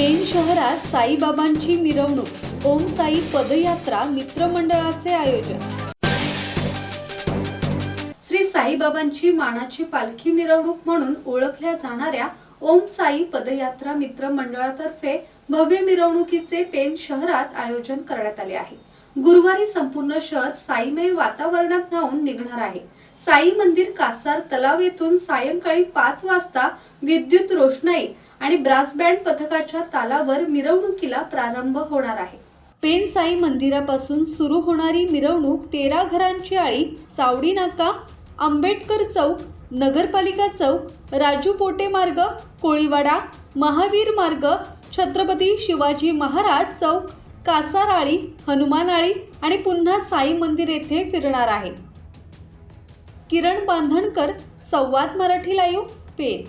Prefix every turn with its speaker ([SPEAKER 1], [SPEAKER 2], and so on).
[SPEAKER 1] पेण शहरात साईबाबांची मिरवणूक ओम साई पदयात्रा मित्रमंडळाचे आयोजन. श्री साईबाबांची मानाची पालखी मिरवणूक म्हणून ओळखल्या जाणाऱ्या ओम साई पदयात्रा मित्र मंडळातर्फे भव्य मिरवणुकीचे पेन शहरात आयोजन करण्यात आले आहे. गुरुवारी संपूर्ण शहर साईमय वातावरणात न्हावून निघणार आहे. साई मंदिर कासार तलाव येथून सायंकाळी पाच वाजता विद्युत रोषणाई आणि ब्रास बँड पथकाच्या तालावर मिरवणुकीला प्रारंभ होणार आहे. पेन साई मंदिरापासून सुरू होणारी मिरवणूक तेरा घरांची आळी चावडी नाका आंबेडकर चौक नगरपालिका चौक राजू पोटे मार्ग कोळीवाडा महावीर मार्ग छत्रपती शिवाजी महाराज चौक कासाराळी हनुमानाळी आणि पुन्हा साई मंदिर येथे फिरणार आहे. किरण बांधणकर संवाद मराठी लाईव्ह पेन